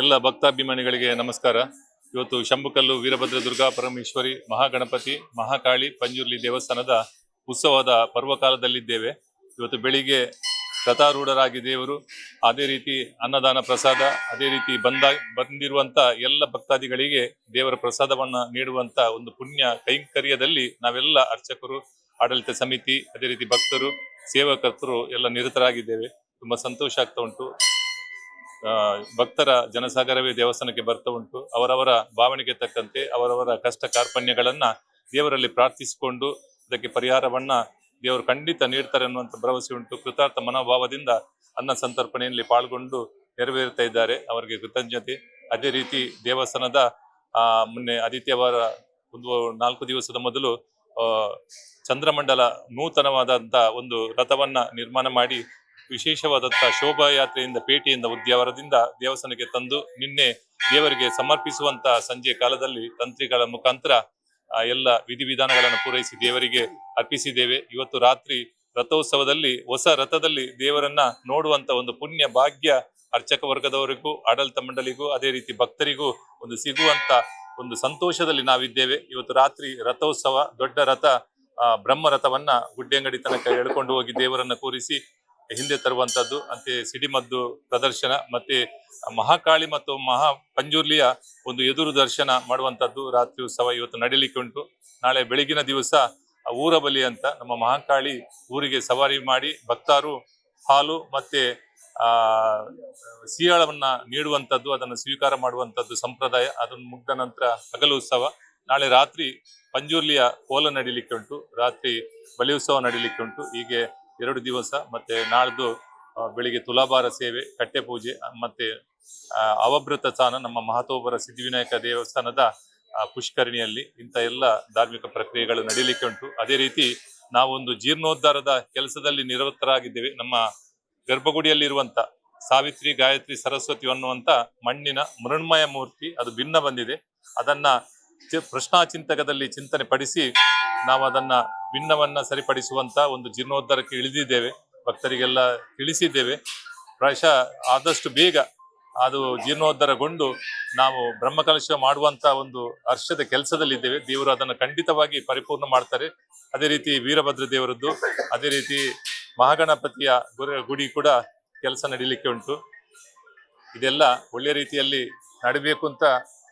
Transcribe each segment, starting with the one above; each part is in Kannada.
ಎಲ್ಲ ಭಕ್ತಾಭಿಮಾನಿಗಳಿಗೆ ನಮಸ್ಕಾರ. ಇವತ್ತು ಶಂಭುಕಲ್ಲು ವೀರಭದ್ರ ದುರ್ಗಾ ಪರಮೇಶ್ವರಿ ಮಹಾಗಣಪತಿ ಮಹಾಕಾಳಿ ಪಂಜುರ್ಲಿ ದೇವಸ್ಥಾನದ ಉತ್ಸವದ ಪರ್ವಕಾಲದಲ್ಲಿದ್ದೇವೆ. ಇವತ್ತು ಬೆಳಿಗ್ಗೆ ರಥಾರೂಢರಾಗಿ ದೇವರು ಅದೇ ರೀತಿ ಅನ್ನದಾನ ಪ್ರಸಾದ, ಅದೇ ರೀತಿ ಬಂದ, ಬಂದಿರುವಂತ ಎಲ್ಲ ಭಕ್ತಾದಿಗಳಿಗೆ ದೇವರ ಪ್ರಸಾದವನ್ನ ನೀಡುವಂತ ಒಂದು ಪುಣ್ಯ ಕೈಂಕರ್ಯದಲ್ಲಿ ನಾವೆಲ್ಲ ಅರ್ಚಕರು, ಆಡಳಿತ ಸಮಿತಿ, ಅದೇ ರೀತಿ ಭಕ್ತರು, ಸೇವಕರ್ತರು ಎಲ್ಲ ನಿರತರಾಗಿದ್ದೇವೆ. ತುಂಬಾ ಸಂತೋಷ ಆಗ್ತಾ ಉಂಟು. ಭಕ್ತರ ಜನಸಾಗರವೇ ದೇವಸ್ಥಾನಕ್ಕೆ ಬರ್ತಾ ಉಂಟು. ಅವರವರ ಭಾವನೆಗೆ ತಕ್ಕಂತೆ ಅವರವರ ಕಷ್ಟ ಕಾರ್ಪಣ್ಯಗಳನ್ನ ದೇವರಲ್ಲಿ ಪ್ರಾರ್ಥಿಸಿಕೊಂಡು ಅದಕ್ಕೆ ಪರಿಹಾರವನ್ನ ದೇವರು ಖಂಡಿತ ನೀಡ್ತಾರೆ ಅನ್ನುವಂಥ ಭರವಸೆ ಉಂಟು. ಕೃತಾರ್ಥ ಮನೋಭಾವದಿಂದ ಅನ್ನ ಸಂತರ್ಪಣೆಯಲ್ಲಿ ಪಾಲ್ಗೊಂಡು ನೆರವೇರುತ್ತಾ ಇದ್ದಾರೆ. ಅವರಿಗೆ ಕೃತಜ್ಞತೆ. ಅದೇ ರೀತಿ ದೇವಸ್ಥಾನದ ಮೊನ್ನೆ ಆದಿತ್ಯವಾರ ಒಂದು ನಾಲ್ಕು ದಿವಸದ ಮೊದಲು ಚಂದ್ರಮಂಡಲ ನೂತನವಾದಂತ ಒಂದು ರಥವನ್ನ ನಿರ್ಮಾಣ ಮಾಡಿ ವಿಶೇಷವಾದಂತಹ ಶೋಭಾಯಾತ್ರೆಯಿಂದ ಪೇಟೆಯಿಂದ ಉದ್ಯಾವರದಿಂದ ದೇವಸ್ಥಾನಕ್ಕೆ ತಂದು ನಿನ್ನೆ ದೇವರಿಗೆ ಸಮರ್ಪಿಸುವಂತ ಸಂಜೆ ಕಾಲದಲ್ಲಿ ತಂತ್ರಿಗಳ ಮುಖಾಂತರ ಎಲ್ಲ ವಿಧಿವಿಧಾನಗಳನ್ನು ಪೂರೈಸಿ ದೇವರಿಗೆ ಅರ್ಪಿಸಿದ್ದೇವೆ. ಇವತ್ತು ರಾತ್ರಿ ರಥೋತ್ಸವದಲ್ಲಿ, ಹೊಸ ರಥದಲ್ಲಿ ದೇವರನ್ನ ನೋಡುವಂತ ಒಂದು ಪುಣ್ಯ ಭಾಗ್ಯ ಅರ್ಚಕ ವರ್ಗದವರಿಗೂ, ಆಡಳಿತ ಮಂಡಳಿಗೂ, ಅದೇ ರೀತಿ ಭಕ್ತರಿಗೂ ಒಂದು ಸಿಗುವಂತ ಒಂದು ಸಂತೋಷದಲ್ಲಿ ನಾವಿದ್ದೇವೆ. ಇವತ್ತು ರಾತ್ರಿ ರಥೋತ್ಸವ, ದೊಡ್ಡ ರಥ ಬ್ರಹ್ಮ ರಥವನ್ನ ಗುಡ್ಡೆಂಗಡಿ ತನಕ ಎಳ್ಕೊಂಡು ಹೋಗಿ ದೇವರನ್ನ ಕೂರಿಸಿ ಹಿಂದೆ ತರುವಂಥದ್ದು, ಅಂತೆ ಸಿಡಿಮದ್ದು ಪ್ರದರ್ಶನ, ಮತ್ತೆ ಮಹಾಕಾಳಿ ಮತ್ತು ಮಹಾ ಪಂಜುರ್ಲಿಯ ಒಂದು ಎದುರು ದರ್ಶನ ಮಾಡುವಂಥದ್ದು ರಾತ್ರಿ ಉತ್ಸವ ಇವತ್ತು ನಡೀಲಿಕ್ಕೆ ಉಂಟು. ನಾಳೆ ಬೆಳಗಿನ ದಿವಸ ಊರ ಬಲಿ ಅಂತ ನಮ್ಮ ಮಹಾಕಾಳಿ ಊರಿಗೆ ಸವಾರಿ ಮಾಡಿ ಭಕ್ತಾರು ಹಾಲು ಮತ್ತೆ, ಆ ನೀಡುವಂಥದ್ದು, ಅದನ್ನು ಸ್ವೀಕಾರ ಮಾಡುವಂಥದ್ದು ಸಂಪ್ರದಾಯ. ಅದನ್ನು ಮುಗ್ದ ನಂತರ ಹಗಲು ಉತ್ಸವ. ನಾಳೆ ರಾತ್ರಿ ಪಂಜುರ್ಲಿಯ ಕೋಲ ನಡೀಲಿಕ್ಕೆ ಉಂಟು. ರಾತ್ರಿ ಬಲಿ ಉತ್ಸವ ನಡೀಲಿಕ್ಕೆ ಉಂಟು. ಹೀಗೆ ಎರಡು ದಿವಸ ಮತ್ತೆ ನಾಳ್ದು ಬೆಳಿಗ್ಗೆ ತುಲಾಭಾರ ಸೇವೆ, ಕಟ್ಟೆ ಪೂಜೆ ಮತ್ತೆ ಅವಭೃತ ಸ್ಥಾನ ನಮ್ಮ ಮಹತೋಬರ ಸಿದ್ಧಿವಿನಾಯಕ ದೇವಸ್ಥಾನದ ಪುಷ್ಕರಣಿಯಲ್ಲಿ ಇಂಥ ಎಲ್ಲ ಧಾರ್ಮಿಕ ಪ್ರಕ್ರಿಯೆಗಳು ನಡೀಲಿಕ್ಕೆ ಉಂಟು. ಅದೇ ರೀತಿ ನಾವೊಂದು ಜೀರ್ಣೋದ್ಧಾರದ ಕೆಲಸದಲ್ಲಿ ನಿರತರಾಗಿದ್ದೇವೆ. ನಮ್ಮ ಗರ್ಭಗುಡಿಯಲ್ಲಿರುವಂಥ ಸಾವಿತ್ರಿ, ಗಾಯತ್ರಿ, ಸರಸ್ವತಿ ಅನ್ನುವಂತ ಮಣ್ಣಿನ ಮೃಣ್ಮಯ ಮೂರ್ತಿ ಅದು ಭಿನ್ನ ಬಂದಿದೆ. ಅದನ್ನ ಪ್ರಶ್ನಾಚಿಂತಕದಲ್ಲಿ ಚಿಂತನೆ ಪಡಿಸಿ ನಾವು ಅದನ್ನ ಭಿನ್ನವನ್ನ ಸರಿಪಡಿಸುವಂತ ಒಂದು ಜೀರ್ಣೋದ್ಧಾರಕ್ಕೆ ಇಳಿದಿದ್ದೇವೆ. ಭಕ್ತರಿಗೆಲ್ಲ ತಿಳಿಸಿದ್ದೇವೆ. ಪ್ರಾಯಶಃ ಆದಷ್ಟು ಬೇಗ ಅದು ಜೀರ್ಣೋದ್ಧಾರಗೊಂಡು ನಾವು ಬ್ರಹ್ಮಕಲಶ ಮಾಡುವಂತ ಒಂದು ಹರ್ಷದ ಕೆಲಸದಲ್ಲಿದ್ದೇವೆ. ದೇವರು ಅದನ್ನು ಖಂಡಿತವಾಗಿ ಪರಿಪೂರ್ಣ ಮಾಡ್ತಾರೆ. ಅದೇ ರೀತಿ ವೀರಭದ್ರ ದೇವರದ್ದು, ಅದೇ ರೀತಿ ಮಹಾಗಣಪತಿಯ ಗುಡಿ ಕೂಡ ಕೆಲಸ ನಡೀಲಿಕ್ಕೆ ಉಂಟು. ಇದೆಲ್ಲ ಒಳ್ಳೆಯ ರೀತಿಯಲ್ಲಿ ನಡೀಬೇಕು ಅಂತ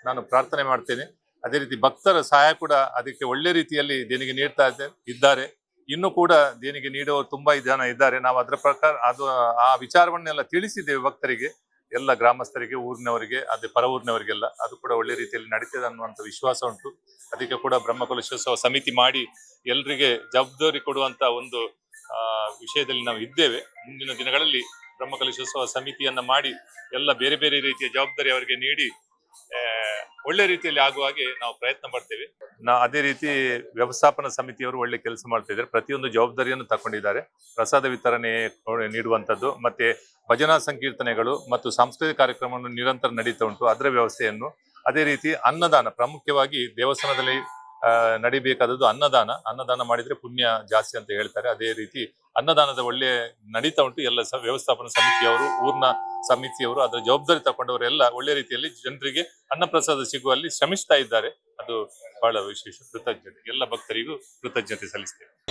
ನಾನು ಪ್ರಾರ್ಥನೆ ಮಾಡ್ತೇನೆ. ಅದೇ ರೀತಿ ಭಕ್ತರ ಸಹಾಯ ಕೂಡ ಅದಕ್ಕೆ ಒಳ್ಳೆ ರೀತಿಯಲ್ಲಿ ದೇಣಿಗೆ ನೀಡ್ತಾ ಇದ್ದೆ- ಇದ್ದಾರೆ. ಇನ್ನು ಕೂಡ ದೇಣಿಗೆ ನೀಡುವವರು ತುಂಬಾ ಜನ ಇದ್ದಾರೆ. ನಾವು ಅದರ ಪ್ರಕಾರ ಅದು ಆ ವಿಚಾರವನ್ನೆಲ್ಲ ತಿಳಿಸಿದ್ದೇವೆ ಭಕ್ತರಿಗೆ. ಎಲ್ಲ ಗ್ರಾಮಸ್ಥರಿಗೆ, ಊರಿನವರಿಗೆ, ಅದೇ ಪರ ಊರಿನವರಿಗೆಲ್ಲ ಅದು ಕೂಡ ಒಳ್ಳೆ ರೀತಿಯಲ್ಲಿ ನಡೀತದೆ ಅನ್ನುವಂಥ ವಿಶ್ವಾಸ ಉಂಟು. ಅದಕ್ಕೆ ಕೂಡ ಬ್ರಹ್ಮಕಲಶೋತ್ಸವ ಸಮಿತಿ ಮಾಡಿ ಎಲ್ರಿಗೆ ಜವಾಬ್ದಾರಿ ಕೊಡುವಂತ ಒಂದು ವಿಷಯದಲ್ಲಿ ನಾವು ಇದ್ದೇವೆ. ಮುಂದಿನ ದಿನಗಳಲ್ಲಿ ಬ್ರಹ್ಮಕಲಶೋತ್ಸವ ಸಮಿತಿಯನ್ನ ಮಾಡಿ ಎಲ್ಲ ಬೇರೆ ಬೇರೆ ರೀತಿಯ ಜವಾಬ್ದಾರಿ ಅವರಿಗೆ ನೀಡಿ ಒಳ್ಳೆ ರೀತಿಯಲ್ಲಿ ಆಗುವ ಹಾಗೆ ನಾವು ಪ್ರಯತ್ನ ಮಾಡ್ತೇವೆ. ನಾ ಅದೇ ರೀತಿ ವ್ಯವಸ್ಥಾಪನಾ ಸಮಿತಿಯವರು ಒಳ್ಳೆ ಕೆಲಸ ಮಾಡ್ತಾ ಇದ್ದಾರೆ. ಪ್ರತಿಯೊಂದು ಜವಾಬ್ದಾರಿಯನ್ನು ತಗೊಂಡಿದ್ದಾರೆ ಪ್ರಸಾದ ವಿತರಣೆ ನೀಡುವಂಥದ್ದು, ಮತ್ತೆ ಭಜನಾ ಸಂಕೀರ್ತನೆಗಳು ಮತ್ತು ಸಾಂಸ್ಕೃತಿಕ ಕಾರ್ಯಕ್ರಮವನ್ನು ನಿರಂತರ ನಡೀತಾ ಉಂಟು. ಅದರ ವ್ಯವಸ್ಥೆಯನ್ನು ಅದೇ ರೀತಿ ಅನ್ನದಾನ, ಪ್ರಾಮುಖ್ಯವಾಗಿ ದೇವಸ್ಥಾನದಲ್ಲಿ ನಡಿಬೇಕಾದದ್ದು ಅನ್ನದಾನ. ಅನ್ನದಾನ ಮಾಡಿದ್ರೆ ಪುಣ್ಯ ಜಾಸ್ತಿ ಅಂತ ಹೇಳ್ತಾರೆ. ಅದೇ ರೀತಿ ಅನ್ನದಾನದ ಒಳ್ಳೆ ನಡೀತಾ ಉಂಟು. ಎಲ್ಲ ವ್ಯವಸ್ಥಾಪನಾ ಸಮಿತಿಯವರು, ಊರ್ನ ಸಮಿತಿಯವರು, ಅದರ ಜವಾಬ್ದಾರಿ ತಗೊಂಡವರೆಲ್ಲ ಒಳ್ಳೆ ರೀತಿಯಲ್ಲಿ ಜನರಿಗೆ ಅನ್ನಪ್ರಸಾದ ಸಿಗುವಲ್ಲಿ ಶ್ರಮಿಸ್ತಾ ಇದ್ದಾರೆ. ಅದು ಬಹಳ ವಿಶೇಷ. ಕೃತಜ್ಞತೆ. ಎಲ್ಲ ಭಕ್ತರಿಗೂ ಕೃತಜ್ಞತೆ ಸಲ್ಲಿಸ್ತೇವೆ